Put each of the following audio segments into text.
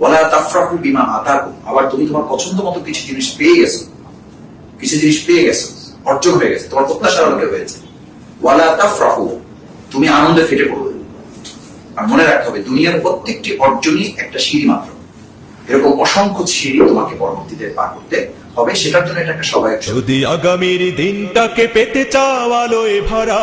ওয়ালা তাফরাহু বিমা আতাকুম। আবার তুমি তোমার পছন্দ মতো কিছু জিনিস পেয়ে গেছো। কিছু জিনিস পেয়ে গেছো, অর্জন হয়ে গেছে, তোমার প্রত্যাশার আলোকে হয়েছে। ওয়ালা তাফরাহু তুমি আনন্দে ফেটে পড়বে। আর মনে রাখতে হবে, দুনিয়ার প্রত্যেকটি অর্জনই একটা সিঁড়ি মাত্র। এরকম অসংখ্য সিঁড়ি তোমাকে পরবর্তীতে পার করতে হবে, সেটার জন্য এটা একটা সবাই যদি আগামীর দিনটাকে পেতে চাও আলোয় ভরা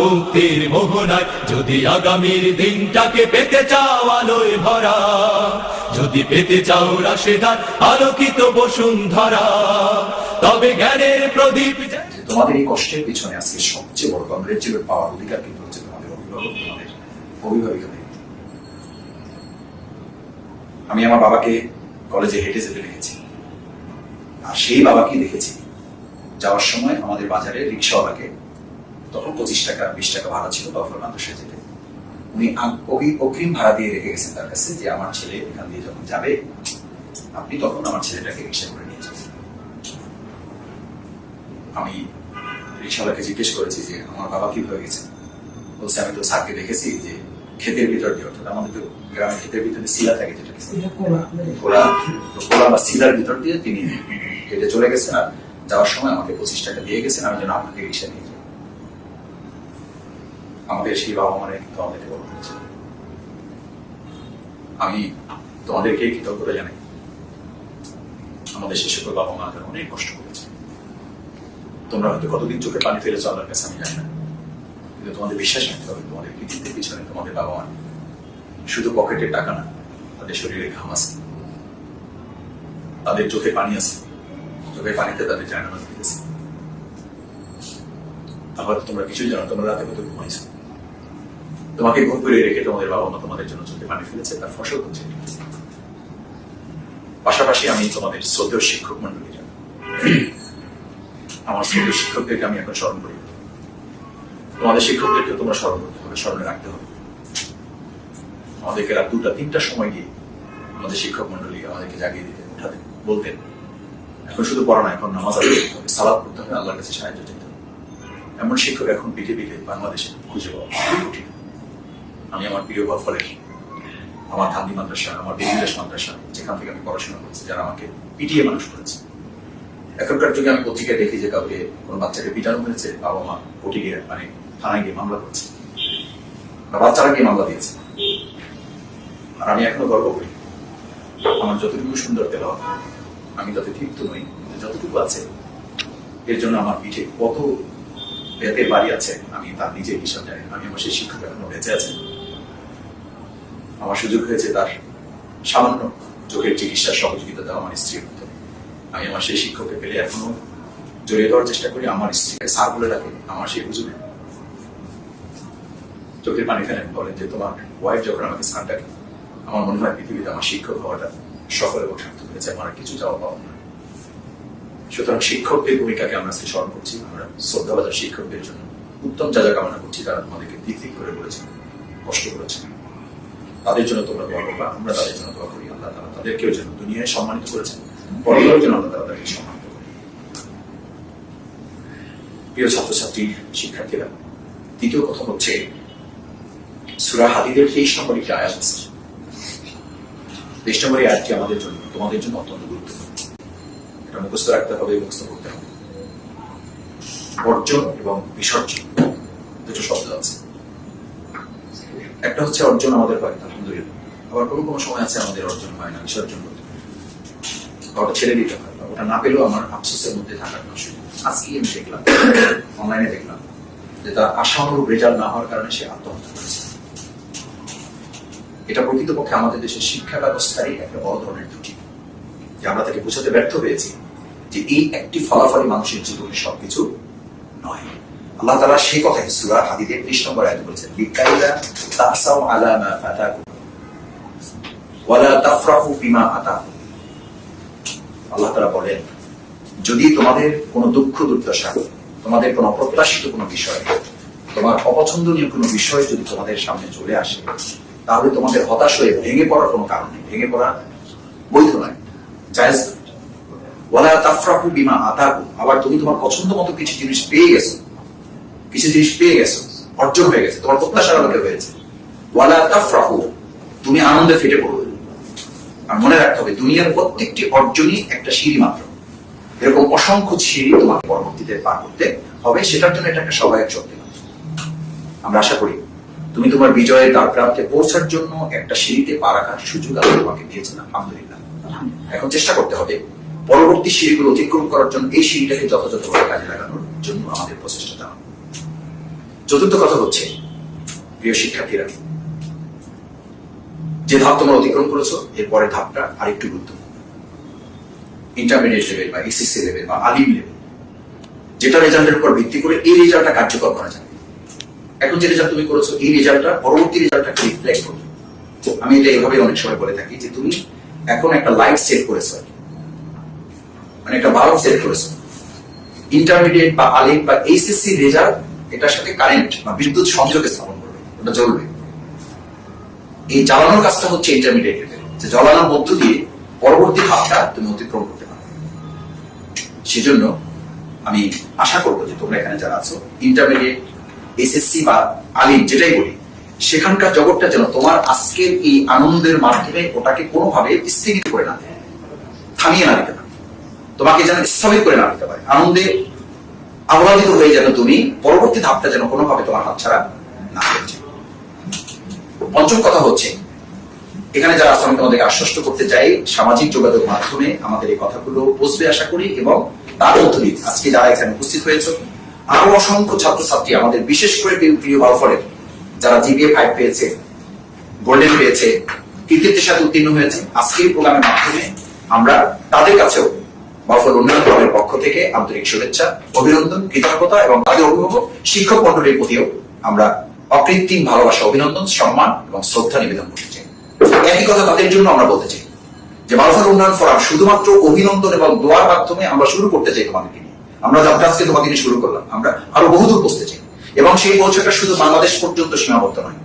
মুক্তির মোহনায়, যদি আগামীর দিনটাকে পেতে চাও আলোয় ভরা, যদি পেতে চাও রাশেদার আলোকিত বসুন্ধরা, তবে জ্ঞানের প্রদীপ তোমাদের এই কষ্টের পিছনে আজকে সবচেয়ে বড় পাওয়ার অধিকার, কিন্তু হচ্ছে তোমাদের অভিভাবক আমি আমার বাবাকে কলেজে হেঁটে যেতে দেখেছি। আর সেই দেখেছি। যাওয়ার সময় আমাদের বাজারে রিক্সাওয়ালাকে তখন পঁচিশ টাকা বিশ টাকা ভাড়া ছিল বাফর মাদ্রাসায় যেতে। উনি অগ্রিম ভাড়া দিয়ে রেখে গেছেন তার কাছে যে আমার ছেলে এখান দিয়ে যখন যাবে আপনি তখন আমার ছেলেটাকে রিক্সা করে নিয়ে যাবেন। আমি রিক্সাওয়ালাকে জিজ্ঞেস করেছি যে আমার বাবা কি হয়ে গেছে? বলছে আমি তো স্যারকে দেখেছি যে ক্ষেতের ভিতর দিয়ে অর্থাৎ আমাদের তো গ্রামের ক্ষেতের ভিতরে শিলা থাকে যেটা খোলা তো বা শিলার ভিতর দিয়ে তিনি হেঁটে চলে গেছেন আর যাওয়ার সময় আমাকে পঁচিশ টাকা দিয়ে গেছেন আমি যেন আপনাকে রিক্সা নিয়ে আমাদের সেই বাবা মারা কিন্তু আমাদেরকে বড় করেছে। আমি তোমাদেরকে কৃতজ্ঞতা জানাই। আমাদের সেই সকল বাবা মা অনেক কষ্ট করেছে। তোমরা হয়তো কতদিন চোখে পানি ফেলেছো আল্লাহর কাছে, আমি জানি না। কিন্তু তোমাদের বিশ্বাস রাখতে হবে, তোমাদের কৃতিত্বের পিছনে তোমাদের বাবা মা। শুধু পকেটের টাকা না, তাদের শরীরে ঘাম আছে। তাদের চোখে পানি আছে। চোখে পানিতে তাদের জায়নামাজ দিতেছে তারপর তোমরা কিছুই জানো তোমরা রাতে কত ঘুমাইছো। তোমাকে ঘুম করে রেখে তোমাদের বাবা মা তোমাদের জন্য চোখে পানি ফেলেছে, তার ফসল হচ্ছে পাশাপাশি আমি তোমাদের শ্রদ্ধেয় শিক্ষক মন্ডলী আমার শ্রদ্ধেয় শিক্ষকদেরকে আমি এখন স্মরণ করি। তোমাদের শিক্ষকদেরকে তোমরা স্মরণ করতে হবে, স্মরণে রাখতে হবে। আমাদেরকে রাত দুটা, তিনটা সময় গিয়ে আমাদের শিক্ষক মন্ডলী আমাদেরকে জাগিয়ে দিতে উঠাতে বলতেন, এখন শুধু পড়া না, এখন নামাজ সালাদ করতে হবে আল্লাহর কাছে সাহায্য চাইতে হবে। এমন শিক্ষক এখন পিঠে পিঠে বাংলাদেশে খুঁজে পাওয়া খুবই কঠিন। আমি আমার প্রিয় ফলের আমার গান্ধী মাদ্রাসা, আমার বেঙ্গলেশ মাদ্রাসা, যেখান থেকে আমি পড়াশোনা করেছি, যারা আমাকে পিটিয়ে মানুষ করেছে। এখনকার যুগে আমি পত্রিকায় দেখি যে কাউকে কোনো বাচ্চাকে পিটানো হয়েছে, বাবা মা গিয়ে মানে থানায় গিয়ে মামলা করছে বাচ্চারা গিয়ে মামলা দিয়েছে। আর আমি এখনও গর্ব করি, আমার যতটুকু সুন্দর তেল আমি তাতে তৃপ্ত নই যতটুকু আছে, এর জন্য আমার পিঠে কত বেতের বাড়ি আছে, আমি তার নিজের হিসাব জানি। আমি আমার সেই শিক্ষক এখনও বেঁচে আছেন আমার সুযোগ হয়েছে তার সামান্য চোখের চিকিৎসার সহযোগিতা দেওয়া আমার স্ত্রীর মতো আমি আমার সেই শিক্ষককে পেলে এখনও জড়িয়ে দেওয়ার চেষ্টা করি আমার স্ত্রীকে সার বলে রাখে আমার সেই হুজুরে। চোখের পানি ফেলেন, বলেন যে, তোমার ওয়াইফ যখন আমাকে সার ডাকে, আমার মনে হয় পৃথিবীতে আমার শিক্ষক হওয়াটা সকলে সার্থক হয়েছে, আমার কিছু যাওয়া পাওয়া না সুতরাং শিক্ষকদের ভূমিকাকে আমরা আজকে স্মরণ করছি, আমরা শ্রদ্ধাবাজার শিক্ষকদের জন্য উত্তম যা যা কামনা করছি, তারা তোমাদেরকে দিক দিক করে বলেছেন, কষ্ট করেছেন। তাদের জন্য তোমরা দোয়া করবা, আমরা তাদের জন্য দোয়া করি। আল্লাহ তারা তাদেরকেও যেন দুনিয়ায় সম্মানিত করেছেন পরকালের জন্য আল্লাহ তারা তাদেরকে সম্মানিত করে। প্রিয় ছাত্রছাত্রী, শিক্ষার্থীরা, দ্বিতীয় কথা হচ্ছে, সুরা হাদিদের তেইশ নম্বর একটি আয়াত আছে। তেইশ নম্বর এই আয়াতটি আমাদের জন্য, তোমাদের জন্য অত্যন্ত গুরুত্বপূর্ণ। এটা মুখস্থ রাখতে হবে, মুখস্থ করতে হবে। অর্জন এবং বিসর্জন, দুটো শব্দ আছে। একটা হচ্ছে অর্জন আমাদের হয় আবার কোনো কোনো সময় আছে আমাদের অর্জন হয় না করতে ওটা ছেড়ে দিতে হয় ওটা না পেলেও আমার আফসোসের মধ্যে থাকার আজকেই আমি দেখলাম অনলাইনে দেখলাম যে তার আশানুরূপ রেজাল্ট না হওয়ার কারণে সে আত্মহত্যা করেছে। এটা প্রকৃতপক্ষে আমাদের দেশের শিক্ষা ব্যবস্থারই একটা বড় ধরনের ত্রুটি, যে আমরা তাকে বোঝাতে ব্যর্থ হয়েছি যে এই একটি ফলাফলই মানুষের জীবনে সবকিছু নয়। আল্লাহ তারা সেই কথাই সূরা হাদিদের 30 নম্বর আয়াতে বলেছেন তাসাউ আলা ওয়ালা তাফরাহু বিমা আতাকুম আল্লাহ তাআলা বলেন, যদি তোমাদের কোনো দুঃখ, দুর্দশা, তোমাদের কোনো অপ্রত্যাশিত কোনো বিষয়, তোমার অপছন্দনীয় কোনো বিষয় যদি তোমাদের সামনে চলে আসে, তাহলে তোমাদের হতাশ হয়ে ভেঙে পড়ার কোনো কারণ নেই। ভেঙে পড়া বৈধ নয়, জায়েজ। ওয়ালা তাফরাহু বিমা আতাকুম আবার তুমি তোমার পছন্দ মতো কিছু জিনিস পেয়ে গেছো, কিছু জিনিস পেয়ে গেছো, অর্জন হয়ে গেছে, তোমার প্রত্যাশার আলোকে হয়েছে। ওয়ালা তাফরাহু, তুমি আনন্দে ফেটে পড়বে। আর মনে রাখতে হবে দুনিয়ার প্রত্যেকটি অর্জনই একটা সিঁড়ি মাত্র। এরকম অসংখ্য সিঁড়ি তোমাকে পরবর্তীতে পার করতে হবে সেটার জন্য এটা একটা সবাই শক্তি আমরা আশা করি তুমি তোমার বিজয়ের দ্বার প্রান্তে পৌঁছার জন্য একটা সিঁড়িতে পা রাখার সুযোগ আল্লাহ তোমাকে দিয়েছেন আলহামদুলিল্লাহ। এখন চেষ্টা করতে হবে পরবর্তী সিঁড়িগুলো অতিক্রম করার জন্য এই সিঁড়িটাকে যথাযথভাবে কাজে লাগানোর জন্য আমাদের প্রচেষ্টা চালানো। চতুর্থ কথা হচ্ছে প্রিয় শিক্ষার্থীরা যে ধাপ তোমরা অতিক্রম করেছ এর পরের ধাপটা আরেকটু গুরুত্বপূর্ণ। ইন্টারমিডিয়েট লেভেল বা এসএসসি লেভেল বা আলিম লেভেল যেটা রেজাল্টের উপর ভিত্তি করে এই রেজাল্টটা কার্যকর করা যাবে। এখন যে রেজাল্ট তুমি করেছ, এই রেজাল্টটা, পরবর্তী রেজাল্টটাকে রিফ্লেক্ট করবে। আমি এটা এইভাবে অনেক সময় বলে থাকি যে তুমি এখন একটা লাইট সেট করেছ। মানে একটা বাল্ব সেট করেছ। ইন্টারমিডিয়েট বা আলিম বা এইচএসসি রেজাল্ট এটার সাথে কারেন্ট বা বিদ্যুৎ সংযোগে স্থাপন করবে। ওটা জ্বলবে। এই জ্বালানোর কাজটা হচ্ছে ইন্টারমিডিয়েট যে জ্বালানোর মধ্য দিয়ে পরবর্তী ধাপটা তুমি অতিক্রম করতে পারবে সেজন্য আমি আশা করব যে তোমরা এখানে যারা আছো ইন্টারমিডিয়েট এসএসসি বা আলিম, যেটাই বলি, সেখানকার জগৎটা যেন তোমার আজকের এই আনন্দের মাধ্যমে ওটাকে কোনোভাবে স্থগিত করে না থামিয়ে না দিতে পারে। তোমাকে যেন স্থগিত করে না দিতে পারে। আনন্দে আহ্লাদিত হয়ে যেন তুমি পরবর্তী ধাপটা যেন কোনোভাবে তোমার হাতছাড়া না হয়ে যায়। পঞ্চম কথা হচ্ছে, এখানে যারা আমি তোমাদেরকে আশ্বস্ত করতে চাই, সামাজিক যোগাযোগ মাধ্যমে আমাদের এই কথাগুলো বুঝবে আশা করি এবং তার মধ্য দিয়ে আজকে যারা এখানে উপস্থিত হয়েছে, আরও অসংখ্য ছাত্রছাত্রী আমাদের বিশেষ করে প্রিয়- বাউফলের যারা জিবিএ ফাইভ পেয়েছে গোল্ডেন পেয়েছে কৃতিত্বের সাথে উত্তীর্ণ হয়েছে, আজকের প্রোগ্রামের মাধ্যমে আমরা তাদের কাছেও বাউফল উন্নয়ন ক্লাবের পক্ষ থেকে আন্তরিক শুভেচ্ছা, অভিনন্দন, কৃতজ্ঞতা এবং তাদের অভিভাবক, শিক্ষক মন্ডলীর প্রতিও আমরা অকৃত্রিম ভালোবাসা, অভিনন্দন, সম্মান এবং শ্রদ্ধা নিবেদন করতে চাই। একই কথা তাদের জন্য আমরা বলতে চাই যে বাউফল উন্নয়ন ফোরাম শুধুমাত্র অভিনন্দন এবং দোয়ার মাধ্যমে আমরা শুরু করতে চাই তোমাদেরকে নিয়ে। আমরা যাত্রা আজকে তোমাকে নিয়ে শুরু করলাম। আমরা আরও বহুদূর পৌঁছতে চাই। এবং সেই পৌঁছাটা শুধু বাংলাদেশ পর্যন্ত সীমাবদ্ধ নয়।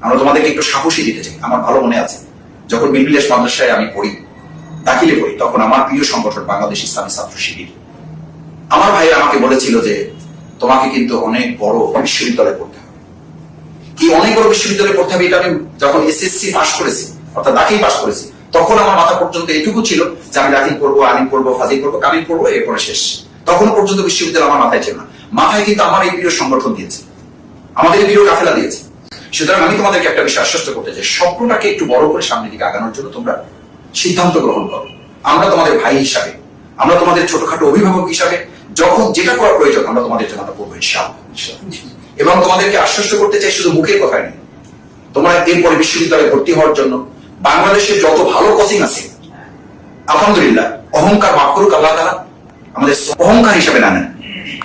আমরা তোমাদেরকে একটু সাহসী দিতে চাই। আমার ভালো মনে আছে, যখন মিমিলেশ মাদ্রাসায় আমি পড়ি, দাখিলে পড়ি, তখন আমার প্রিয় সংগঠন বাংলাদেশ ইসলামী ছাত্র শিবির। আমার ভাই আমাকে বলেছিল যে, তোমাকে কিন্তু অনেক বড় বিশ্ববিদ্যালয়ে পড়তে কি অনেক বড় বিশ্ববিদ্যালয়ে পড়তে হবে এটা আমি যখন এসএসসি পাস করেছি, অর্থাৎ দাখিল পাস করেছি, তখন আমার মাথা পর্যন্ত এটুকু ছিল যে আমি দাখিল করব আলিম করব, ফাজিল করব, কামিল করব, এরপরে শেষ। তখন পর্যন্ত বিশ্ববিদ্যালয় আমার মাথায় ছিল না। মাথায় কিন্তু আমার এই প্রিয় সংগঠন দিয়েছে। আমাদের এই প্রিয় কাফেলা দিয়েছে। সুতরাং আমি তোমাদেরকে একটা বিষয় আশ্বস্ত করতে চাই। স্বপ্নটাকে একটু বড় করে সামনের দিকে আগানোর জন্য তোমরা সিদ্ধান্ত গ্রহণ করো। আমরা তোমাদের ভাই হিসাবে, আমরা তোমাদের ছোটখাটো অভিভাবক হিসাবে, যখন যেটা করা প্রয়োজন, আমরা তোমাদের জন্য করব, ইনশাআল্লাহ। এবং তোমাদেরকে আশ্বস্ত করতে চাই শুধু মুখের কথায় নেই তোমরা এরপরে বিশ্ববিদ্যালয়ে ভর্তি হওয়ার জন্য বাংলাদেশে যত ভালো কোচিং আছে, আলহামদুলিল্লাহ, অহংকার মাফ করুক আল্লাহ তারা আমাদের অহংকার হিসেবে না নেন।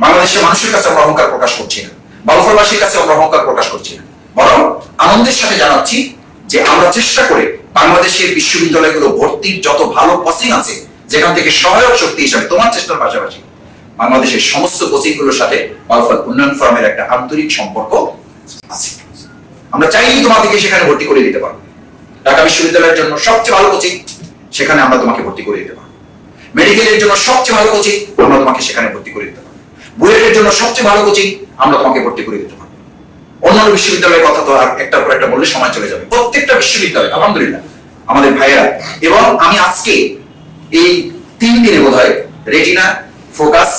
বাংলাদেশের মানুষের কাছে আমরা অহংকার প্রকাশ করছি না। বালুফলবাসীর কাছে আমরা অহংকার প্রকাশ করছি না। বরং আনন্দের সাথে জানাচ্ছি যে আমরা চেষ্টা করে বাংলাদেশের বিশ্ববিদ্যালয়গুলো ভর্তির যত ভালো কোচিং আছে, যেখান থেকে সহায়ক শক্তি হিসাবে, তোমার চেষ্টার পাশাপাশি বাংলাদেশের সমস্ত কোচিংগুলোর সাথে বালফল উন্নয়ন ফোরামের একটা আন্তরিক সম্পর্ক আছে। আমরা চাইলেই তোমাদেরকে সেখানে ভর্তি করে দিতে পারব ঢাকা বিশ্ববিদ্যালয়ের জন্য সবচেয়ে ভালো কোচিং, সেখানে আমরা তোমাকে ভর্তি করে দিতে পারব। মেডিকেলের জন্য সবচেয়ে ভালো কোচিং, আমরা তোমাকে সেখানে ভর্তি করে দিতে পারব। বুয়েটের জন্য সবচেয়ে ভালো কোচিং, আমরা তোমাকে ভর্তি করে দিতে পারব। অন্যান্য বিশ্ববিদ্যালয়ের কথা তো আর একটা পর একটা বললে সময় চলে যাবে। প্রত্যেকটা বিশ্ববিদ্যালয়, আলহামদুলিল্লাহ, আমাদের ভাইয়েরা। এবং আমি আজকে এই তিন দিনে বোধ হয় রেটিনা ফোকাস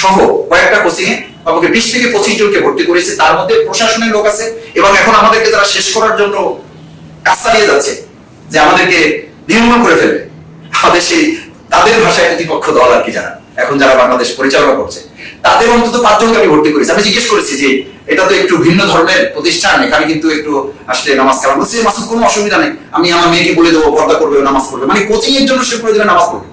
সহ কয়েকটা কোচিং আমাকে বিশ থেকে পঁচিশ জনকে ভর্তি করেছে। তার মধ্যে প্রশাসনের লোক আছে এবং এখন আমাদেরকে যারা শেষ করার জন্য কাজ চালিয়ে যাচ্ছে যে আমাদেরকে নির্মূল করে ফেলবে। আমাদের সেই তাদের ভাষায় প্রতিপক্ষ দল আর কি যারা। এখন যারা বাংলাদেশ পরিচালনা করছে, তাদের অন্তত পাঁচজনকে আমি ভর্তি করেছি। আমি জিজ্ঞেস করেছি যে এটা তো একটু ভিন্ন ধর্মের প্রতিষ্ঠান, এখানে কিন্তু একটু আসলে নামাজ কালাম। বলছে, মাসুদ, কোনো অসুবিধা নেই। আমি আমার মেয়েকে বলে দেবো, পর্দা করবে, নামাজ পড়বে। মানে কোচিং এর জন্য সে প্রয়োজনে নামাজ পড়বে।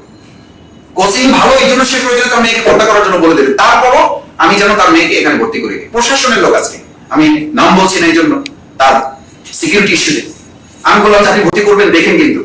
কোচিং ভালো, এই জন্য সে প্রয়োজনে তার মেয়েকে পর্দা করার জন্য বলে দেবে। তারপরও আমি যেন তার মেয়েকে এখানে ভর্তি করে। প্রশাসনের লোক আজকে। আমি নাম বলছি না, এই জন্য তার সিকিউরিটি ইস্যুতে আমি বললাম, আপনি ভর্তি করবেন, দেখেন কিন্তু।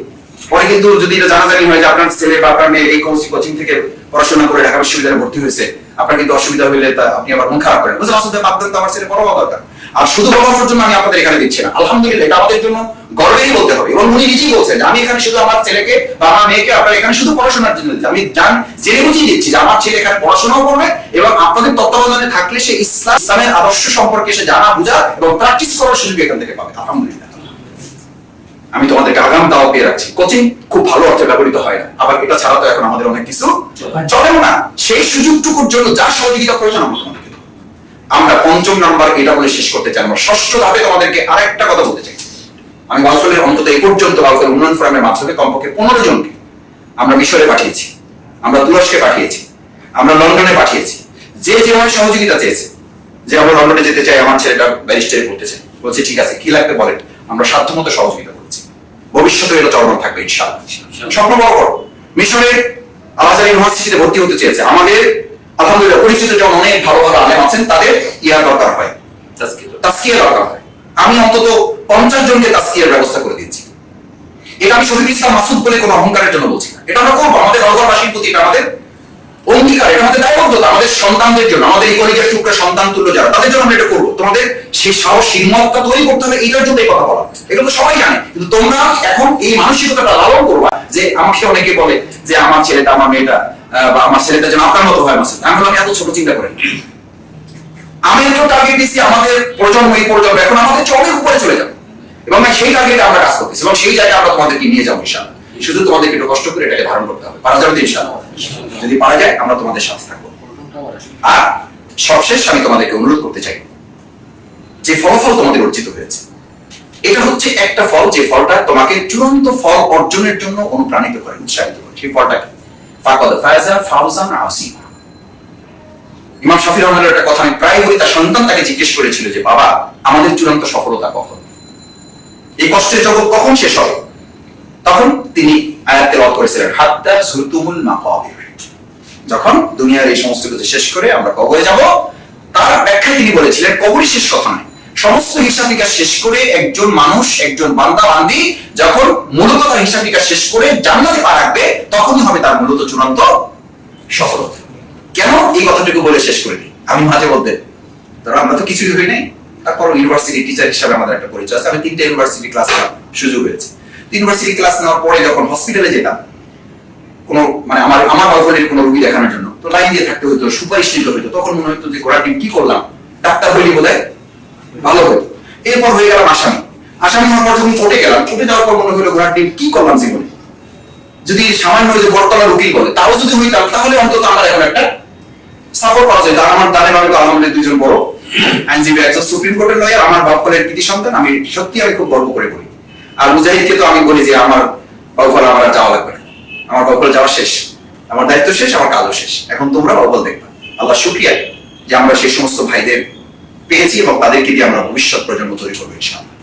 পরে কিন্তু যদি এটা জানাজানি হয় যে আপনার ছেলে বা আপনার মেয়ে এই কোচিং কোচিং থেকে পড়াশোনা করে ঢাকা বিশ্ববিদ্যালয়ে ভর্তি হয়েছে, আপনার কিন্তু অসুবিধা হইলে তা আপনি আবার মন খারাপ করেন। বুঝলেন আসলে আপনাদের তো আমার ছেলে বড় হওয়া দরকার। আর শুধু হওয়ার জন্য আমি আপনাদের এখানে দিচ্ছি না। আলহামদুলিল্লাহ এটা আমাদের জন্য গর্বেরই বলতে হবে। এবং উনি নিজেই বলছেন যে আমি এখানে শুধু আমার ছেলেকে বা আমার মেয়েকে আপনার এখানে শুধু পড়াশোনার জন্য দিচ্ছি। আমি জান জেনে বুঝিয়ে দিচ্ছি যে আমার ছেলে এখানে পড়াশোনাও করবে এবং আপনাদের তত্ত্বাবধানে থাকলে সে ইসলাম ইসলামের আদর্শ সম্পর্কে সে জানা বোঝা এবং প্র্যাকটিস করার সুযোগ এখান থেকে পাবে। আলহামদুলিল্লাহ। আমি তোমাদেরকে আগাম দাও পেয়ে রাখছি। কোচিং খুব ভালো অর্থে ব্যবহৃত হয় না। আবার এটা ছাড়া তো এখন আমাদের অনেক কিছু চলেও না। সেই সুযোগটুকুর জন্য যা সহযোগিতা প্রয়োজন আমরা। আমরা পঞ্চম নাম্বার এটা বলে শেষ করতে চাই। আমরা ষষ্ঠ ধাপে তোমাদেরকে আরেকটা কথা বলতে চাই। আমি বাউফলের অন্তত এই পর্যন্ত বাউফল উন্নয়ন ফোরামের মাধ্যমে কমপক্ষে পনেরো জনকে আমরা মিশরে পাঠিয়েছি আমরা তুরস্কে পাঠিয়েছি আমরা লন্ডনে পাঠিয়েছি। যে যেভাবে সহযোগিতা চেয়েছে যে আমরা লন্ডনে যেতে চাই আমার ছেলেটা ব্যারিস্টারি পড়তে চাই। বলছে ঠিক আছে কি লাগবে বলেন? আমরা সাধ্যমতো সহযোগিতা করছি। ভবিষ্যতে এটা চলমান থাকবে ইনশাআল্লাহ। স্বপ্ন বড় করো। মিশরের আলাজার ইউনিভার্সিটিতে ভর্তি হতে চেয়েছে। আমাদের আলহামদুলিল্লাহ পরিচিত জন অনেক ভালো ভালো আলেম আছেন তাদের ইয়ার দরকার হয়। তাস্কিয়া দরকার। হয়। আমি অন্তত পঞ্চাশ জনকে তাস্কিয়ার ব্যবস্থা করে দিয়েছি। এটা আমি শহীদ ইসলাম মাসুদ বলে কোনো অহংকারের জন্য বলছি না। এটা আমরা করব আমাদের নগরবাসীর প্রতি এটা আমাদের অঙ্গীকার এটা আমাদের দায়বদ্ধতা আমাদের সন্তানদের জন্য আমাদের এই কলিজার টুকরা সন্তান তুল্য যারা তাদের জন্য আমরা এটা করব। তোমাদের সেই সাহস হিম্মতটা তৈরি করতে হবে এটার জন্য এই কথা বলা। এটা তো সবাই জানে কিন্তু তোমরা এখন এই মানসিকতাটা লালন করবা যে আমাকে অনেকে বলে যে আমার ছেলেটা আমার মেয়েটা বা আমার ছেলেটা যেন আপনার মতো হয় ছেলে। আমি এত ছোট, চিন্তা করেন। আমি একটু টার্গেট দিচ্ছি আমাদের প্রজন্ম, এই প্রজন্ম। এখন আমাদের চেয়ে উপরে চলে যাবে। এবং আমি সেই টার্গেটে আমরা কাজ করতেছি। এবং সেই জায়গায় আমরা তোমাদেরকে নিয়ে যাব, ইনশাআল্লাহ। শুধু তোমাদেরকে একটু কষ্ট করে এটাকে ধারণ করতে হবে। পারা যাবে তো, ইনশাআল্লাহ। যদি পারা যায়, আমরা তোমাদের সাথে থাকব। আর সবশেষ আমি তোমাদেরকে অনুরোধ করতে চাই, যে ফলাফল তোমাদের অর্জিত হয়েছে, এটা হচ্ছে একটা ফল। যে ফলটা তোমাকে চূড়ান্ত ফল অর্জনের জন্য অনুপ্রাণিত করে, উৎসাহিত করে। সেই ফলটা কি? ফাকাদ ফায়জা ফাউজান আসিমা। ইমাম শাফি রহমানের একটা কথা আমি প্রায় বলি, তার সন্তান তাকে জিজ্ঞেস করেছিল যে, বাবা, আমাদের চূড়ান্ত সফলতা কখন? এই কষ্টের জগৎ কখন শেষ হবে? তখন তিনি আয়াত তেলাওয়াত করেছিলেন, হাত্তা সুরতুমুল মাকাবির। যখন দুনিয়ার এই সমস্ত কিছু শেষ করে আমরা কবরে যাব, তার ব্যাখ্যায় তিনি বলেছিলেন, কবরই শেষ কথা নয়। সমস্ত হিসাব নিকাশ শেষ করে একজন মানুষ, একজন বান্দা, বান্দি যখন মূলত তার হিসাব নিকাশ শেষ করে জান্নাতে পা রাখবে, তখনই হবে তার মূলত চূড়ান্ত সফলতা কেন এই কথাটুকু বলে শেষ করে দিই আমি মাঝে মধ্যে, ধরো আমরা তো কিছুই হই নাই। তারপর ইউনিভার্সিটি টিচার হিসাবে আমাদের একটা পরিচয় আছে। আমি তিনটা ইউনিভার্সিটি ক্লাস নেওয়ার সুযোগ হয়েছে ইউনিভার্সিটি ক্লাস নেওয়ার পরে যখন হসপিটালে যেতাম, কোনো মানে আমার আমার বালকনির কোনো রুগী দেখানোর জন্য, তো লাইন দিয়ে থাকতে হতো, সুপারিশ নিতে হতো। তখন মনে হতো যে ঘোড়ার ডিম কি করলাম? ডাক্তার হইলি বোধ ভালো হতো এরপর হয়ে গেলাম আসামি। আসামি হওয়ার পর যখন কোর্টে গেলাম কোর্টে যাওয়ার পর মনে হলো, ঘোড়ার কি করলাম জীবনে? যদি সামান্য যে বরতলা উকিল বলে, তাও যদি হইতাম, তাহলে অন্তত আমার এখন একটা সাপোর্ট পাওয়া যায়। আর আমার দানে দুজন বড় আইনজীবী, একজন সুপ্রিম কোর্টের লয়ার আমার বাপকলের কৃতি সন্তান, আমি সত্যি আমি খুব গর্ব করে বলি। আর মুজাহিদকে তো আমি বলি যে, আমার বাউফল আমার যাওয়া লাগবে না। আমার বাউফল যাওয়া শেষ। আমার দায়িত্ব শেষ, আমার কাজও শেষ। এখন তোমরা বাউফল দেখবা। আল্লাহ শুক্রিয়া যে আমরা সেই সমস্ত ভাইদের পেয়েছি এবং তাদেরকে দিয়ে আমরা ভবিষ্যৎ প্রজন্ম তৈরি করব ইনশাআল্লাহ।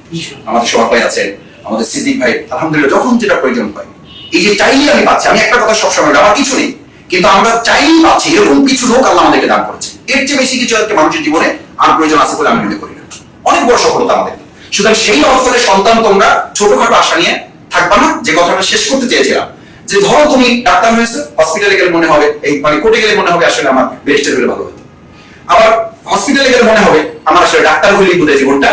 আমাদের ভাই আছেন আমাদের সিদ্দিক ভাই আলহামদুলিল্লাহ যখন যেটা প্রয়োজন হয়। এই যে চাইলে আমি পাচ্ছি আমি একটা কথা সবসময় আমার কিছু নেই। কিন্তু আমরা চাইলেই পাচ্ছি এরকম কিছু লোক আল্লাহ আমাদেরকে দান করেছে। এর চেয়ে বেশি কিছু একটা মানুষের জীবনে আর প্রয়োজন আছে বলে আমি মনে করি না। অনেক বড় সফলতা আমাদের। সুতরাং সেই অবস্থায় সন্তান তোমরা ছোটখাটো আশা নিয়ে থাকবা না। যে কথাটা শেষ করতে চেয়েছিলাম যে ধরো তুমি ডাক্তার হয়েছে হসপিটালে গেলে মনে হবে এই মানে কোর্টে গেলে মনে হবে আসলে আমার বেস্টের হলে ভালো হতো। আবার হসপিটালে গেলে মনে হবে আমার আসলে ডাক্তার হলেই বোধহয় জীবনটা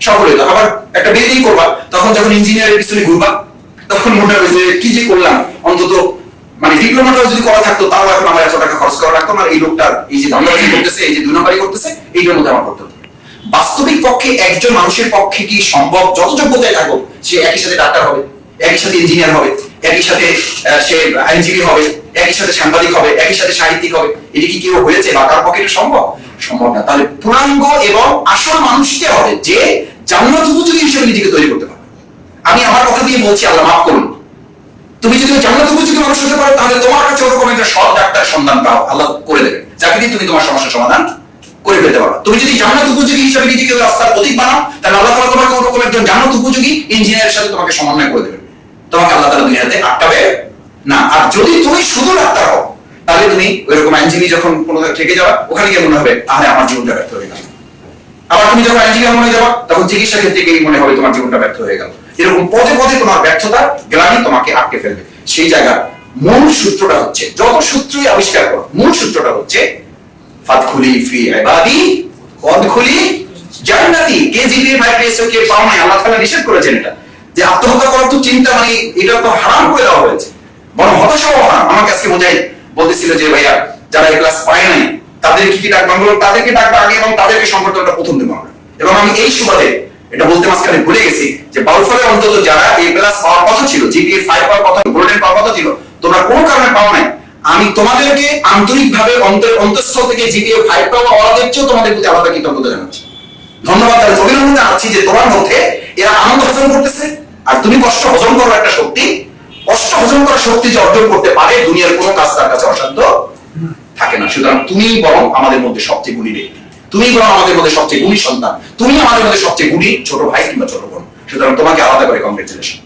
সফল হতো আবার একটা বিল্ডিং করবা তখন যখন ইঞ্জিনিয়ারের পিছনে ঘুরবা তখন মনে হবে যে কি যে করলাম অন্তত মানে ডিপ্লোমাটাও যদি করা থাকতো তাও এখন আমার এত টাকা খরচ করা লাগতো না এই লোকটার এই যে ধান্দাবাজি করতেছে এই যে দুই নম্বরই করতেছে এইটার মধ্যে আমার করতে বাস্তবিক পক্ষে একজন মানুষের পক্ষে কি সম্ভব? যত যোগ্যতায় থাকুক সে একই সাথে ডাক্তার হবে একই সাথে ইঞ্জিনিয়ার হবে। একই সাথে সে আইনজীবী হবে, একই সাথে সাংবাদিক হবে, একই সাথে সাহিত্যিক হবে। এটি কি কেউ হয়েছে বা তার পক্ষে সম্ভব? সম্ভব না। তাহলে পূর্ণাঙ্গ এবং আসল মানুষকে হবে যে জান্নাত উপযোগী হিসেবে নিজেকে তৈরি করতে পারবে। আমি আমার কথা দিয়ে বলছি, আল্লাহ মাফ করুন। তুমি যদি জান্নাত উপযোগী মানুষ হতে পারো, তাহলে তোমার কাছে ওরকম একটা সৎ ডাক্তার সন্ধান পাও। আল্লাহ করে দেবে। যাকে দিয়ে তুমি তোমার সমস্যার সমাধান করে ফেলতে পারো তুমি যদি জান্নাত উপযোগী হিসেবে নিজেকে রাস্তার প্রতীক বানাও, তাহলে আল্লাহ তোমাকে ওরকম একজন জান্নাত উপযোগী ইঞ্জিনিয়ারের সাথে তোমাকে সমন্বয় করে দেবে তোমাকে আল্লাহ তাআলা দুনিয়াতে আটকাবে না। আর যদি তুমি শুধু ডাক্তার হও, তাহলে তুমি ওইরকম আইনজীবী যখন কোনো থেকে যাবা, ওখানে গিয়ে মনে হবে আরে আমার জীবনটা ব্যর্থ হয়ে গেল। আবার তুমি যখন আইনজীবী হয়ে যাবা, তখন চিকিৎসা ক্ষেত্রে গিয়ে মনে হবে, তোমার জীবনটা ব্যর্থ হয়ে গেল। এরকম পদে পদে তোমার ব্যর্থতা গ্লানি তোমাকে আটকে ফেলবে। সেই জায়গা মূল সূত্রটা হচ্ছে, যত সূত্রই আবিষ্কার করো মূল সূত্রটা হচ্ছে ফাতখুলি ফি ইবাদি ওয়াদখুলি জান্নাতি। কে ফাইভ পেয়েছে কে পাও আল্লাহ তাআলা নিষেধ করেছেন এটা। যে আত্মহত্যা করার তো চিন্তা মানে এটা তো হারাম করে দেওয়া হয়েছে। বরং হতাশা হারাম। আমাকে আজকে বোঝাই বলতেছিল যে ভাইয়া যারা এই ক্লাস পায় নাই তাদের কি কি ডাকবো বললাম, তাদেরকে ডাকবো আগে এবং তাদেরকে সম্পর্কটা প্রথম দেবো আমরা। এবং আমি এই সুবাদে এটা বলতে মাঝখানে ভুলে গেছি যে বাউফলে অন্তত যারা এই ক্লাস পাওয়ার কথা ছিল জিপিএ ফাইভ পাওয়ার কথা গোল্ডেন পাওয়ার কথা ছিল তোমরা কোনো কারণে পাও নাই। আমি তোমাদেরকে আন্তরিকভাবে অন্তর অন্তঃস্থল থেকে জি জিপিএ ফাইভ পাওয়া ওরাদের চেয়েও তোমাদের প্রতি আলাদা কৃতজ্ঞতা জানাচ্ছি। ধন্যবাদ তাদের অভিনন্দন জানাচ্ছি যে তোমার মধ্যে এরা আনন্দ হজম করতেছে আর তুমি কষ্ট হজম করার একটা শক্তি। কষ্ট হজম করার শক্তি যে অর্জন করতে পারে, দুনিয়ার কোনো কাজ তার কাছে অসাধ্য থাকে না। সুতরাং তুমি বরং আমাদের মধ্যে সবচেয়ে গুণী ব্যক্তি। তুমি বরং আমাদের মধ্যে সবচেয়ে গুণী সন্তান। তুমি আমাদের মধ্যে সবচেয়ে গুণী ছোট ভাই কিংবা ছোট বোন। সুতরাং তোমাকে আলাদা করে কংগ্রেচুলেশন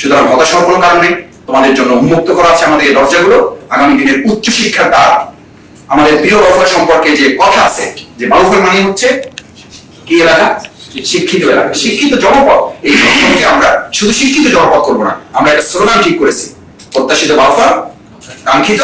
সুতরাং হতাশ হওয়ার কোনো কারণ নেই। তোমাদের জন্য উন্মুক্ত করা আছে আমাদের এই দরজাগুলো। আগামী দিনের উচ্চ শিক্ষার দ্বার। আমাদের প্রিয় বাউফল সম্পর্কে যে কথা আছে, যে বাউফল মানে হচ্ছে কি এলাকা? শিক্ষিত এলাকা শিক্ষিত জনপদ। এই জনপদকে আমরা শুধু শিক্ষিত জনপদ করব না, আমরা একটা স্লোগান ঠিক করেছি। প্রত্যাশিত বাফার কাঙ্ক্ষিত